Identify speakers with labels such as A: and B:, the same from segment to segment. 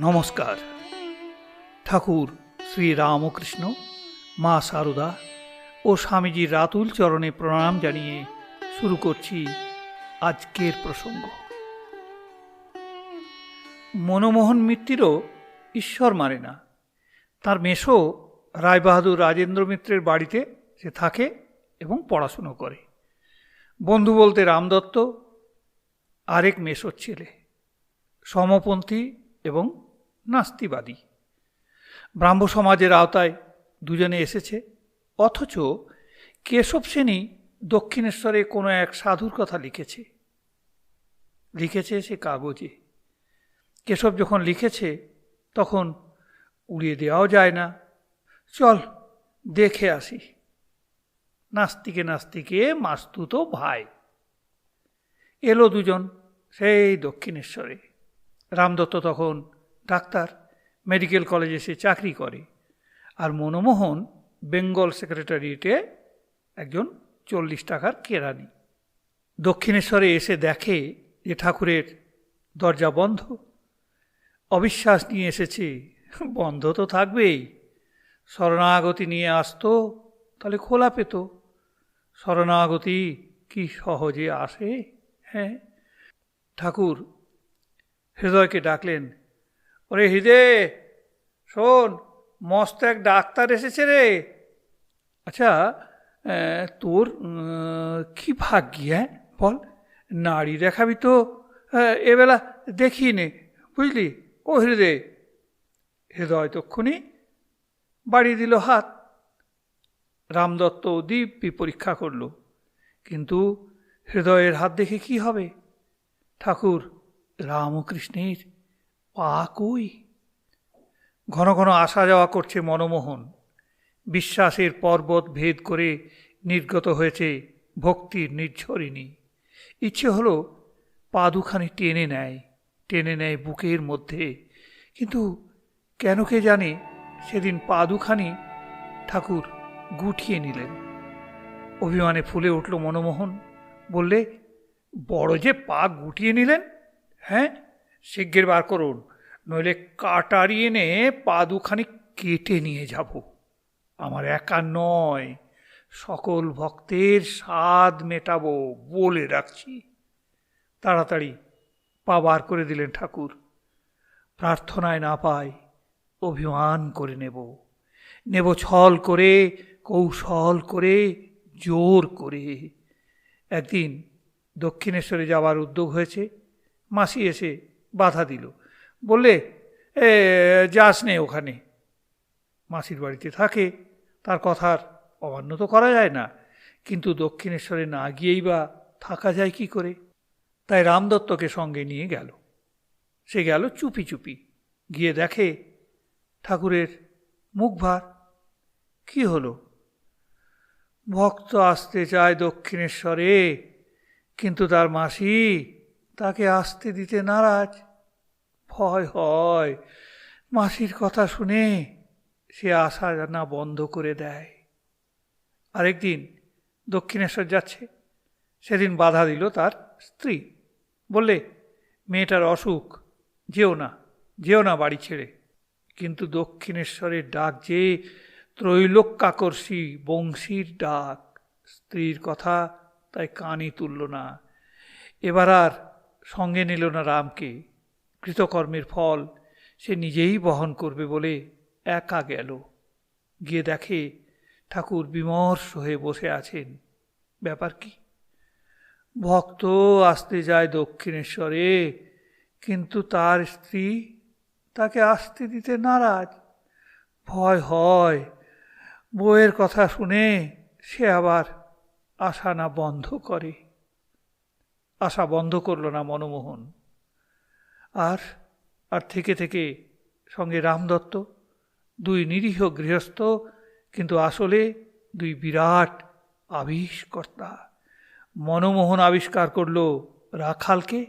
A: নমস্কার। ঠাকুর শ্রী রামকৃষ্ণ, মা সারদা ও স্বামীজির রাতুল চরণে প্রণাম জানিয়ে শুরু করছি আজকের প্রসঙ্গ। মনমোহন মিত্রেরও ঈশ্বর মানে না। তার মেশো রায়বাহাদুর রাজেন্দ্র মিত্রের বাড়িতে সে থাকে এবং পড়াশুনো করে। বন্ধু বলতে রামদত্ত আরেক মেশোর ছেলে, সমপন্থী এবং নাস্তিবাদী। ব্রাহ্ম সমাজের আওতায় দুজনে এসেছে, অথচ কেশব সেনই দক্ষিণেশ্বরে কোনো এক সাধুর কথা লিখেছে। লিখেছে সে কাগজে। কেশব যখন লিখেছে, তখন উড়িয়ে দেওয়াও যায় না। চল, দেখে আসি। নাস্তিকে নাস্তিকে মাস্তুত ভাই। এলো দুজন সেই দক্ষিণেশ্বরে। রামদত্ত তখন ডাক্তার মেডিকেল কলেজে সে চাকরি করে। আর মনমোহন বেঙ্গল সেক্রেটারিয়েটে একজন চল্লিশ টাকার কেরানি। দক্ষিণেশ্বরে এসে দেখে যে ঠাকুরের দরজা বন্ধ। অবিশ্বাস নিয়ে এসেছে, বন্ধ তো থাকবেই। শরণাগতি নিয়ে আসতো, তাহলে খোলা পেত। শরণাগতি কি সহজে আসে হ্যাঁ? ঠাকুর, হৃদয়কে ডাকলেন ওরে হৃদয় শোন, মস্ত এক ডাক্তার এসেছে রে। আচ্ছা তোর কি ভাগ্যি হ্যাঁ? বল, নাড়ি দেখাবি তো। এবেলা দেখি নে, বুঝলি? ও হৃদয় হৃদয় তক্ষুনি বাড়িয়ে দিল হাত। রামদত্ত দিব্যি পরীক্ষা করল। কিন্তু হৃদয়ের হাত দেখে কি হবে? ঠাকুর, রামকৃষ্ণের পা কই? ঘন ঘন আসা যাওয়া করছে মনমোহন। বিশ্বাসের পর্বত ভেদ করে নির্গত হয়েছে ভক্তির নির্ঝরিণী। ইচ্ছে হলো পা দুখানি টেনে নেয় টেনে নেয় বুকের মধ্যে। কিন্তু কেন কে জানে সেদিন পা দুখানি ঠাকুর গুটিয়ে নিলেন। অভিমানে ফুলে উঠল মনমোহন। বললে, বড় যে পা গুটিয়ে নিলেন হ্যাঁ? শিগগির বার করুন, নইলে কাটারি এনে পা দুখানি কেটে নিয়ে যাব। আমার একা নয়, সকল ভক্তের স্বাদ মেটাবো বলে রাখছি। তাড়াতাড়ি পা বার করে দিলেন ঠাকুর। প্রার্থনায় না পাই অভিমান করে নেব। নেব ছল করে, কৌশল করে, জোর করে। একদিন দক্ষিণেশ্বরে যাওয়ার উদ্যোগ হয়েছে, মাসি এসে বাধা দিল। বললে, এ, যাস নে ওখানে। মাসির বাড়িতে থাকে, তার কথার অমান্য তো করা যায় না, কিন্তু দক্ষিণেশ্বরে না গিয়েই বা থাকা যায় কি করে? তাই রামদত্তকে সঙ্গে নিয়ে গেল। সে গেল চুপি চুপি, গিয়ে দেখে ঠাকুরের মুখ ভার। কি হলো? ভক্ত আসতে চায় দক্ষিণেশ্বরে, কিন্তু তার মাসি তাকে আসতে দিতে নারাজ। ভয় হয়। মাসির কথা শুনে সে আসা না বন্ধ করে দেয়। আরেকদিন দক্ষিণেশ্বর যাচ্ছে। সেদিন বাধা দিল তার স্ত্রী। বললে, মেয়েটার অসুখ, যেও না যেও না বাড়ি ছেড়ে। কিন্তু দক্ষিণেশ্বরের ডাক যে ত্রৈলোক্যাকর্ষী, বংশীর ডাক, স্ত্রীর কথা তাই কানই তুলল না। এবার আর সঙ্গে নিল না রামকে। কৃতকর্মের ফল সে নিজেই বহন করবে বলে একা গেল। গিয়ে দেখে ঠাকুর বিমর্ষ হয়ে বসে আছেন। ব্যাপার কি? ভক্ত আসতে যায় দক্ষিণেশ্বরে, কিন্তু তার স্ত্রী তাকে আসতে দিতে নারাজ। ভয় হয়, বউয়ের কথা শুনে সে আবার আশা না বন্ধ করে। আশা বন্ধ করল না মনমোহন। আর আর থেকে থেকে সঙ্গে রামদত্ত দুই নিরীহ গৃহস্থ, কিন্তু আসলে দুই বিরাট আবিষ্কর্তা। মনমোহন আবিষ্কার করল রাখালকে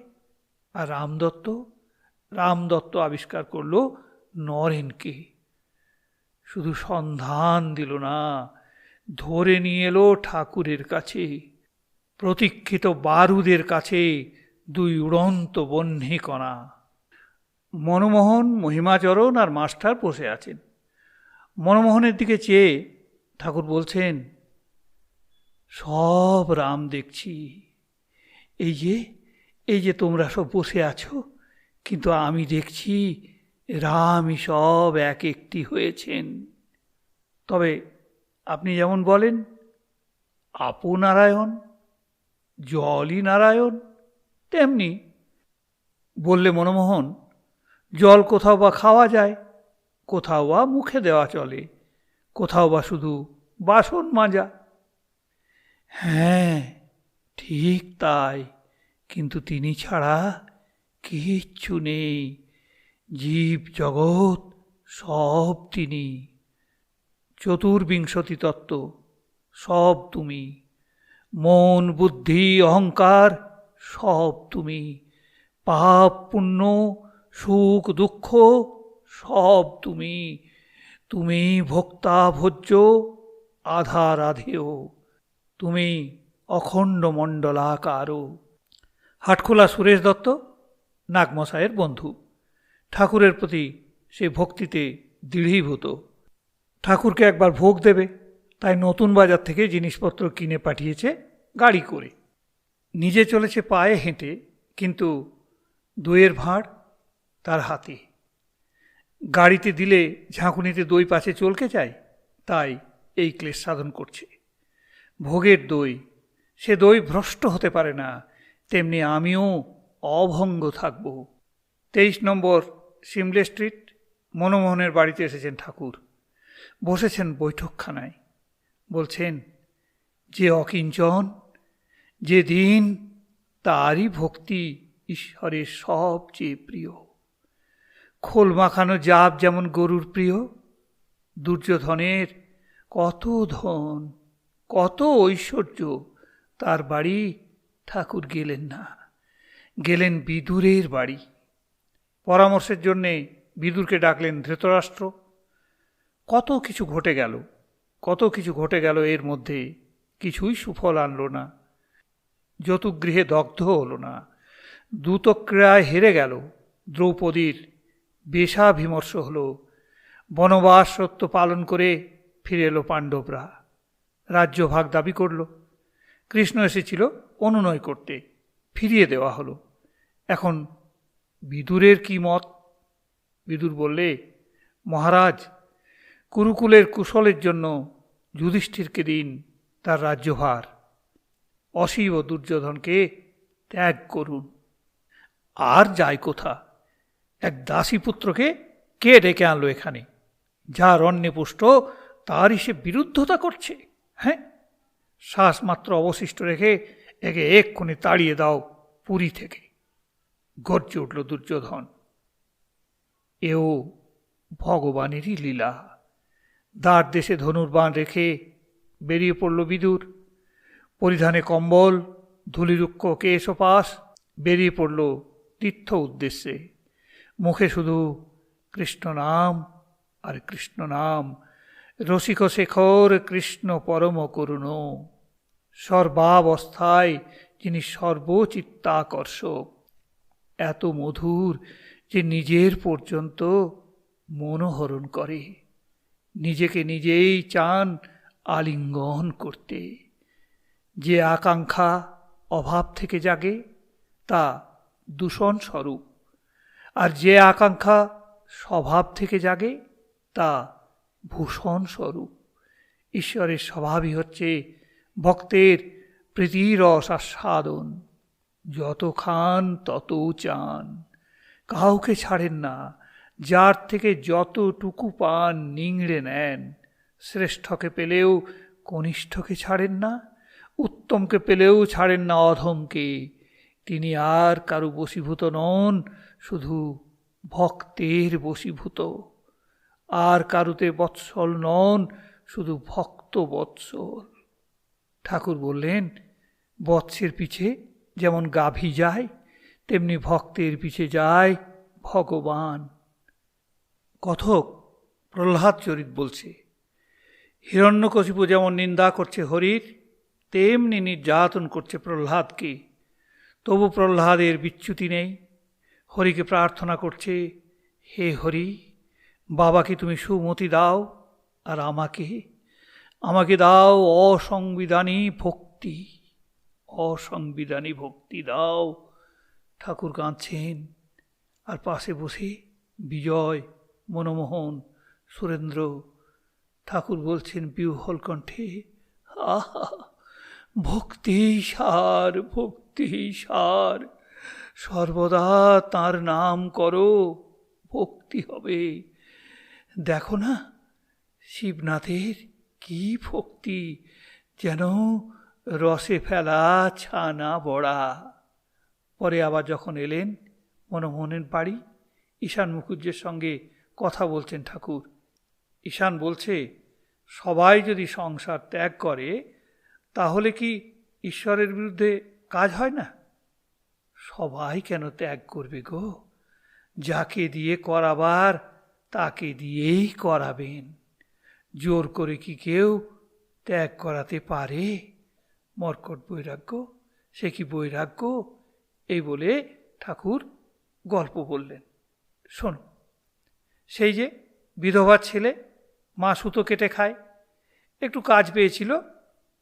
A: আর রামদত্ত রামদত্ত আবিষ্কার করল নরেনকে। শুধু সন্ধান দিল না, ধরে নিয়ে এলো ঠাকুরের কাছে। প্রতীক্ষিত বারুদের কাছে দুই উড়ন্ত বহ্নিকণা মনমোহন মহিমাচরণ আর মাস্টার বসে আছেন। মনমোহনের দিকে চেয়ে ঠাকুর বলছেন, সব রাম দেখছি। এই যে এই যে তোমরা সব বসে আছো, কিন্তু আমি দেখছি রামই সব এক একটি হয়েছেন। তবে আপনি যেমন বলেন, আপু নারায়ণ, জলই নারায়ণ, তেমনি বললে মনমোহন জল কোথাও বা খাওয়া যায়, কোথাও বা মুখে দেওয়া চলে, কোথাও বা শুধু বাসন মাজা। হ্যাঁ ঠিক তাই, কিন্তু তিনি ছাড়া কিচ্ছু নেই। জীব জগৎ সব তিনি। চতুর্বিংশতি তত্ত্ব সব তুমি। মন, বুদ্ধি, অহংকার সব তুমি। পাপ, পুণ্য সুখ, দুঃখ, সব তুমি। তুমি ভোক্তা, ভোজ্য আধার আধেয় তুমি অখণ্ড মণ্ডলাকারও হাটখোলা সুরেশ দত্ত, নাগমশায়ের বন্ধু। ঠাকুরের প্রতি সে ভক্তিতে দৃঢ়ীভূত। ঠাকুরকে একবার ভোগ দেবে, তাই নতুন বাজার থেকে জিনিসপত্র কিনে পাঠিয়েছে গাড়ি করে। নিজে চলেছে পায়ে হেঁটে, কিন্তু দইয়ের ভাঁড় তার হাতে। গাড়িতে দিলে ঝাঁকুনিতে দই পাছে চলকে যায়, তাই এই ক্লেশ সাধন করছে। ভোগের দই, সে দই ভ্রষ্ট হতে পারে না, তেমনি আমিও অভঙ্গ থাকব। তেইশ নম্বর, সিমলে স্ট্রিট, মনমোহনের বাড়িতে এসেছেন ঠাকুর। বসেছেন বৈঠকখানায়। বলছেন, যে অকিঞ্চন, যে দিন, তারই ভক্তি ঈশ্বরের সবচেয়ে প্রিয়। খোল মাখানো জাপ যেমন গরুর প্রিয়, দুর্যোধনের কত ধন, কত ঐশ্বর্য তার বাড়ি ঠাকুর গেলেন না। গেলেন বিদুরের বাড়ি। পরামর্শের জন্যে বিদুরকে ডাকলেন ধৃতরাষ্ট্র। কত কিছু ঘটে গেল, কত কিছু ঘটে গেল এর মধ্যে কিছুই সুফল আনল না। যতুগৃহে দগ্ধ হল না দ্রুতক্রিয়ায় হেরে গেল দ্রৌপদীর বেশাভিমর্শ হল। বনবাস সত্য পালন করে ফিরে এলো পাণ্ডবরা। রাজ্যভাগ দাবি করল। কৃষ্ণ এসেছিল অনুনয় করতে, ফিরিয়ে দেওয়া হলো। এখন বিদুরের কি মত? বিদুর বললে, মহারাজ, কুরুকুলের কুশলের জন্য যুধিষ্ঠিরকে দিন তার রাজ্যভার। অশিব দুর্যোধনকে ত্যাগ করুন। আর যায় কোথা? এক দাসী পুত্রকে কে ডেকে আনলো এখানে? যার অন্যপুষ্ট তারই সে বিরুদ্ধতা করছে। হ্যাঁ? শ্বাস মাত্র অবশিষ্ট রেখে একে এক্ষুনি তাড়িয়ে দাও পুরী থেকে। গর্জে উঠল দুর্যোধন। এও ভগবানেরই লীলা। দ্বার দেশে ধনুর্বাণ রেখে বেরিয়ে পড়ল বিদুর। পরিধানে কম্বল, ধুলিরুক্ষ কেশপাস বেরিয়ে পড়ল তীর্থ উদ্দেশ্যে। মুখে শুধু কৃষ্ণ নাম আর কৃষ্ণ নাম। রসিক শেখর কৃষ্ণ পরম করুণ। সর্বাবস্থায় যিনি সর্বচিত্তাকর্ষক। এত মধুর যে নিজের পর্যন্ত মনোহরণ করে। নিজেকে নিজেই চান আলিঙ্গন করতে। যে আকাঙ্ক্ষা অভাব থেকে জাগে, তা দূষণ স্বরূপ। আর যে আকাঙ্ক্ষা স্বভাব থেকে জাগে, তা ভূষণ স্বরূপ। ঈশ্বরের স্বভাবই হচ্ছে ভক্তের প্রীতিরস আস্বাদন। যত খান, তত চান। কাউকে ছাড়েন না। যার থেকে যতটুকু পান নিংড়ে নেন। শ্রেষ্ঠকে পেলেও কনিষ্ঠকে ছাড়েন না। উত্তমকে পেলেও ছাড়েন না অধমকে। তিনি আর কারু বশীভূত নন। শুধু ভক্তের বশীভূত। আর কারুতে বৎসল নন, শুধু ভক্ত বৎসল। ঠাকুর বললেন, বৎসের পিছে যেমন গাভী যায়, তেমনি ভক্তের পিছে যায় ভগবান। কথক প্রহ্লাদ চরিত বলছে, হিরণ্যকশিপু যেমন নিন্দা করছে হরির, তেমনি নির্যাতন করছে প্রহ্লাদকে। তবু প্রহ্লাদের বিচ্যুতি নেই। হরিকে প্রার্থনা করছে, হে হরি, বাবাকে তুমি সুমতি দাও আর আমাকে আমাকে দাও অসংবিধানী ভক্তি অসংবিধানী ভক্তি দাও। ঠাকুর কাঁদছেন আর পাশে বসে বিজয়, মনমোহন, সুরেন্দ্র, ঠাকুর বলছেন বিহল কণ্ঠে, আহা ভক্তি সার ভক্তি সার সর্বদা তার নাম করো, ভক্তি হবে। দেখো না, শিবনাথের কি ভক্তি, যেন রসে ফেলা ছানা বড়া। পরে আবার যখন এলেন, মনমোহনের বাড়ি, ঈশান মুখুজ্জের সঙ্গে কথা বলছেন ঠাকুর। ঈশান বলছে, সবাই যদি সংসার ত্যাগ করে, তাহলে কি ঈশ্বরের বিরুদ্ধে কাজ হয় না? সবাই কেন ত্যাগ করবে গো? যাকে দিয়ে করাবার, তাকে দিয়েই করাবেন। জোর করে কি কেউ ত্যাগ করাতে পারে? মর্কট বৈরাগ্য, সে কি বৈরাগ্য? এই বলে ঠাকুর গল্প বললেন। শোনো, সেই যে বিধবার ছেলে মা সুতো কেটে খায়, একটু কাজ পেয়েছিল,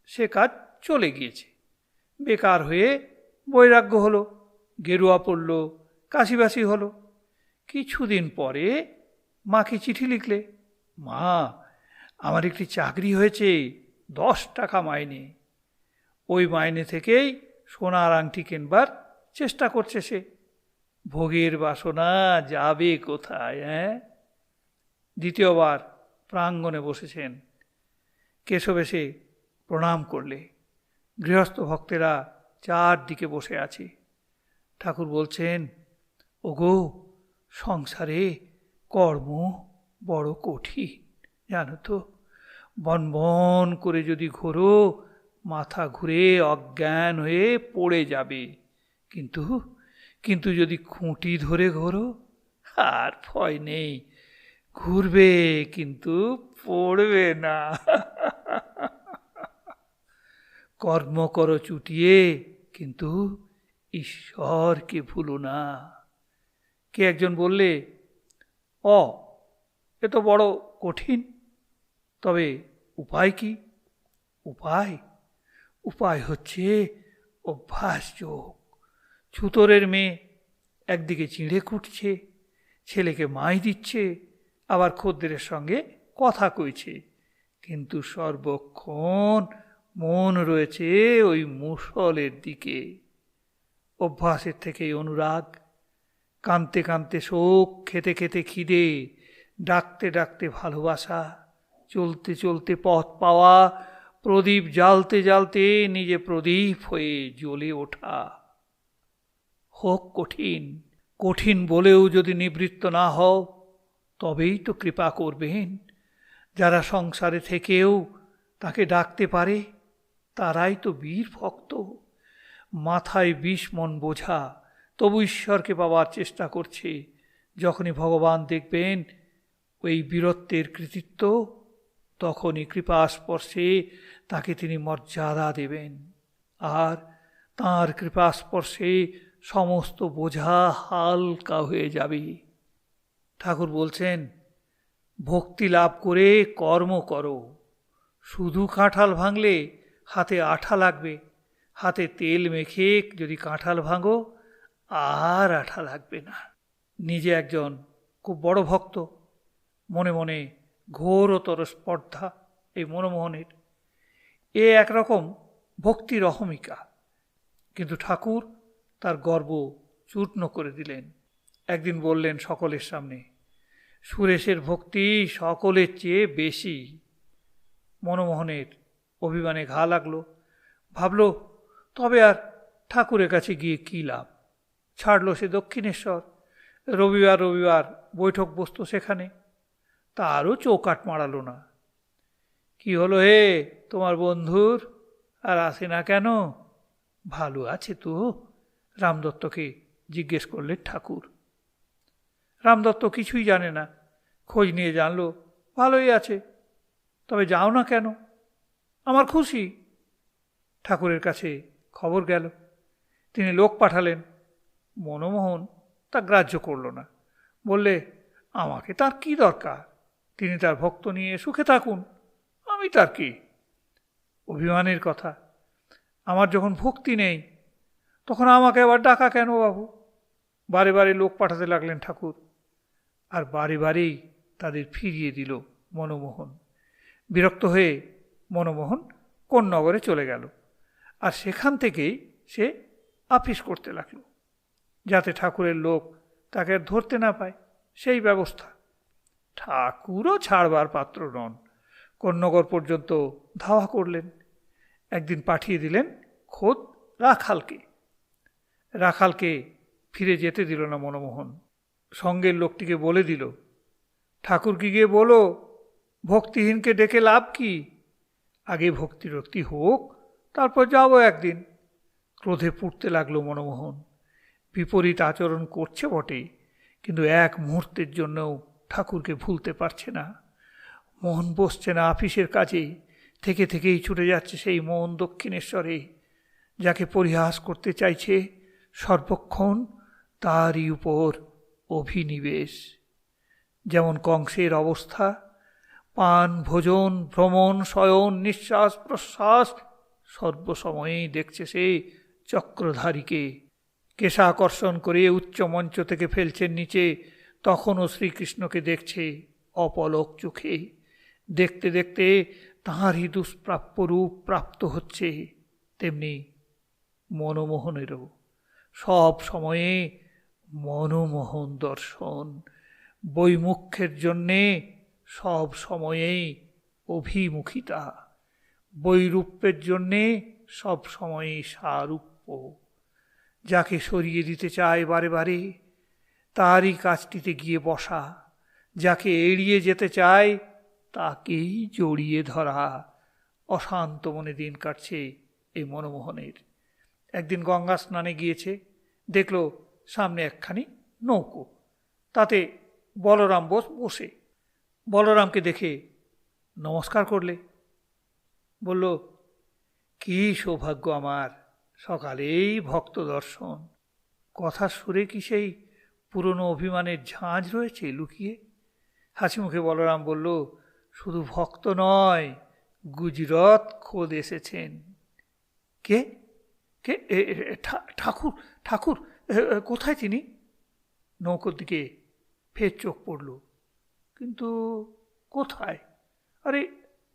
A: সে কাজ চলে গিয়েছে। বেকার হয়ে বৈরাগ্য হলো। গেরুয়া পড়ল, কাশিবাসি হলো। কিছুদিন পরে মাকে চিঠি লিখলে, মা, আমার একটি চাকরি হয়েছে, দশ টাকা মাইনে। ওই মাইনে থেকেই সোনার আংটি কেনবার চেষ্টা করছে সে। ভোগের বাসনা যাবে কোথায় হ্যাঁ? দ্বিতীয়বার প্রাঙ্গণে বসেছেন। কেশব এসে প্রণাম করলে। গৃহস্থ ভক্তেরা চারদিকে বসে আছে। ঠাকুর বলছেন, ওগো, সংসারে কর্ম বড় কঠিন, জানো তো। বন বন করে যদি ঘোরো, মাথা ঘুরে অজ্ঞান হয়ে পড়ে যাবে। কিন্তু কিন্তু যদি খুঁটি ধরে ঘোরো, আর ভয় নেই। ঘুরবে, কিন্তু পড়বে না। কর্ম করো চুটিয়ে, কিন্তু ঈশ্বরকে ভুলো না। কে একজন বললে, অ, এ তো বড় কঠিন, তবে উপায় কি? উপায়? উপায় হচ্ছে অভ্যাস যোগ। ছুতরের মেয়ে একদিকে চিঁড়ে কুটছে ছেলেকে মাই দিচ্ছে, আবার খদ্দের সঙ্গে কথা কইছে। কিন্তু সর্বক্ষণ মন রয়েছে ওই মুসলের দিকে। অভ্যাসের থেকে অনুরাগ। কানতে কানতে শোক, খেতে খেতে খিদে, ডাকতে ডাকতে ভালোবাসা, চলতে চলতে পথ পাওয়া, প্রদীপ জ্বালতে জ্বালতে নিজে প্রদীপ হয়ে জ্বলে ওঠা। হোক কঠিন কঠিন বলেও যদি নিবৃত্ত না হও, তবেই তো কৃপা করবেন। যারা সংসারে থেকেও তাকে ডাকতে পারে, তারাই তো বীর ভক্ত। মাথায় বিষ মন বোঝা, তবু ঈশ্বরকে পাওয়ার চেষ্টা করছে। যখনই ভগবান দেখবেন ওই বীরত্বের কৃতিত্ব, তখনই কৃপা স্পর্শে তাকে তিনি মর্যাদা দেবেন। আর তাঁর কৃপা স্পর্শে সমস্ত বোঝা হালকা হয়ে যাবে। ঠাকুর বলছেন, ভক্তি লাভ করে কর্ম করো। শুধু কাঁঠাল ভাঙলে হাতে আঠা লাগবে। হাতে তেল মেখে যদি কাঁঠাল ভাঙো, আর আঠা লাগবে না। নিজে একজন খুব বড় ভক্ত, মনে মনে ঘোরতর স্পর্ধা এই মনমোহনের। এ একরকম ভক্তির অহমিকা কিন্তু ঠাকুর তার গর্ব চূর্ণ করে দিলেন। একদিন বললেন সকলের সামনে, সুরেশের ভক্তি সকলের চেয়ে বেশি। মনমোহনের অভিমানে ঘা লাগল। ভাবল তবে আর ঠাকুরের কাছে গিয়ে কী লাভ? ছাড়লো সে দক্ষিণেশ্বর। রবিবার রবিবার বৈঠক বসত সেখানে। তারও চৌকাট মারালো না। কি হলো হে তোমার বন্ধুর? আর আসে না কেন? ভালো আছে তো, রামদত্তকে জিজ্ঞেস করলেন ঠাকুর। রামদত্ত কিছুই জানে না। খোঁজ নিয়ে জানলো, ভালোই আছে। তবে যাও না কেন? আমার খুশি। ঠাকুরের কাছে খবর গেল। তিনি লোক পাঠালেন। মনমোহন তা গ্রাহ্য করল না। বললে, আমাকে তার কি দরকার? তিনি তার ভক্ত নিয়ে সুখে থাকুন। আমি তার কি? অভিমানের কথা, আমার যখন ভক্তি নেই, তখন আমাকে আবার ডাকা কেন বাবু? বারে বারে লোক পাঠাতে লাগলেন ঠাকুর। আর বারে বারেই তাদের ফিরিয়ে দিল মনমোহন। বিরক্ত হয়ে মনমোহন কোন নগরে চলে গেল। আর সেখান থেকেই সে আপিস করতে লাগল। যাতে ঠাকুরের লোক তাকে ধরতে না পায়, সেই ব্যবস্থা। ঠাকুরও ছাড়বার পাত্র নন। কন্যগর পর্যন্ত ধাওয়া করলেন। একদিন পাঠিয়ে দিলেন খোদ রাখালকে। রাখালকে ফিরে যেতে দিল না মনমোহন। সঙ্গের লোকটিকে বলে দিল ঠাকুরকে গিয়ে বলো, ভক্তিহীনকে ডেকে লাভ কি? আগে ভক্তিরক্তি হোক তারপর যাব একদিন। ক্রোধে পুড়তে লাগল মনমোহন। বিপরীত আচরণ করছে বটে, কিন্তু এক মুহূর্তের জন্যও ঠাকুরকে ভুলতে পারছে না। মোহন বসছে না আফিসের কাজে, থেকে থেকেই ছুটে যাচ্ছে সেই মন দক্ষিণেশ্বরে, যাকে পরিহাস করতে চাইছে সর্বক্ষণ তারই উপর অভিনিবেশ। যেমন কংসের অবস্থা, পান, ভোজন, ভ্রমণ, শয়ন, নিঃশ্বাস, প্রশ্বাস সর্বসময়েই দেখছে সে চক্রধারীকে। কেশাকর্ষণ করে উচ্চ মঞ্চ থেকে ফেলছেন নিচে, তখনও শ্রীকৃষ্ণকে দেখছে অপলক চোখে। দেখতে দেখতে তাঁরই দুষ্প্রাপ্য রূপ প্রাপ্ত হচ্ছে, তেমনি মনমোহনেরও। সব সময়ে মনমোহন দর্শন, বৈমুখ্যের জন্যে সব সময়েই অভিমুখিতা। বৈরূপ্যের জন্যে সব সময়ই সারূপ্য। যাকে সরিয়ে দিতে চায় বারে বারে, তারই কাজটিতে গিয়ে বসা। যাকে এড়িয়ে যেতে চায়, তাকেই জড়িয়ে ধরা। অশান্ত মনে দিন কাটছে এই মনমোহনের। একদিন গঙ্গা স্নানে গিয়েছে, দেখল সামনে একখানি নৌকো। তাতে বলরাম বোস, বসে। বলরামকে দেখে নমস্কার করলে। বলল, কি সৌভাগ্য আমার, সকালেই ভক্ত দর্শন। কথা সুরে কি সেই পুরনো অভিমানের ঝাঁঝ রয়েছে লুকিয়ে? হাসি মুখে বলরাম বলল, শুধু ভক্ত নয়, গুজরত খোদ এসেছেন। কে? কে? ঠাকুর ঠাকুর কোথায় তিনি? নৌকোর দিকে ফের চোখ পড়ল, কিন্তু কোথায়? আরে,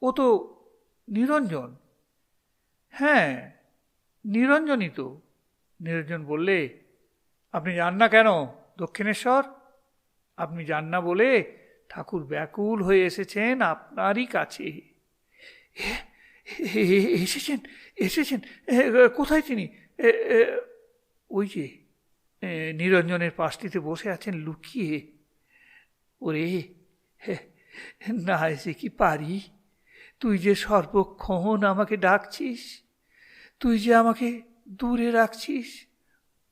A: ও তো নিরঞ্জন। হ্যাঁ নিরঞ্জনই তো। নিরঞ্জন বললে, আপনি যান না কেন, দক্ষিণেশ্বর? আপনি যান না বলে ঠাকুর ব্যাকুল হয়ে এসেছেন আপনারই কাছে। এসেছেন এসেছেন। কোথায় তিনি? ওই যে নিরঞ্জনের পাশটিতে বসে আছেন লুকিয়ে। ওরে না এসে কি পারি? তুই যে সর্বক্ষণ আমাকে ডাকছিস, তুই যে আমাকে দূরে রাখছিস,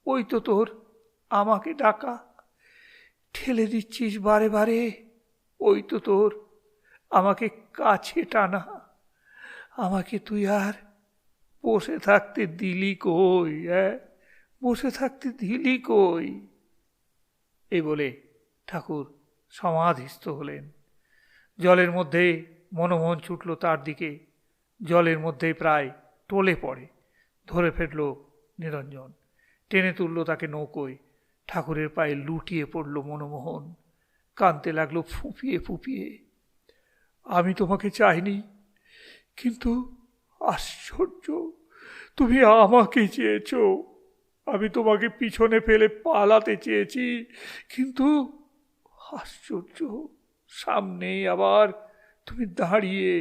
A: ওই তো তোর আমাকে ডাকা। ঠেলে দিচ্ছিস বারে বারে, ওই তো তোর আমাকে কাছে টানা। আমাকে তুই আর বসে থাকতে দিলি কই হ্যাঁ? বসে থাকতে দিলি কই? এই বলে ঠাকুর সমাধিস্থ হলেন। জলের মধ্যে মনোমোহন ছুটল তার দিকে। জলের মধ্যে প্রায় টলে পড়ে। ধরে ফেলল নিরঞ্জন। টেনে তুলল তাকে নৌকোয়। ঠাকুরের পায়ে লুটিয়ে পড়ল মনমোহন। কাঁদতে লাগল ফুপিয়ে ফুপিয়ে। আমি তোমাকে চাইনি, কিন্তু আশ্চর্য, তুমি আমাকে চেয়েছ। আমি তোমাকে পিছনে ফেলে পালাতে চেয়েছি, কিন্তু আশ্চর্য, সামনেই আবার তুমি দাঁড়িয়ে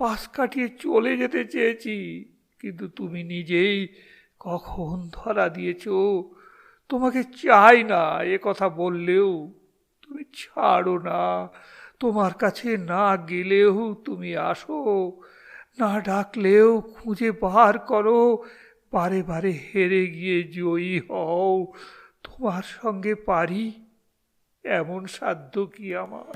A: পাশ কাটিয়ে চলে যেতে চেয়েছি, কিন্তু তুমি নিজেই কখন ধরা দিয়েছ? তোমাকে চাই না এ কথা বললেও, তুমি ছাড়ো না। তোমার কাছে না গেলেও তুমি আসো, না ডাকলেও খুঁজে বার করো, বারে বারে হেরে গিয়ে জয়ী হও। তোমার সঙ্গে পারি এমন সাধ্য কি আমার?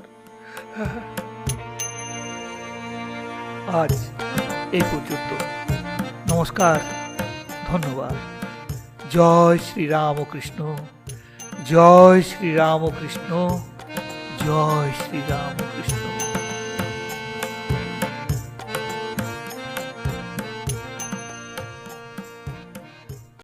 A: আজ এই পর্যন্ত। নমস্কার ধন্যবাদ। জয় শ্রীরামকৃষ্ণ জয় শ্রীরামকৃষ্ণ জয় শ্রী রামকৃষ্ণ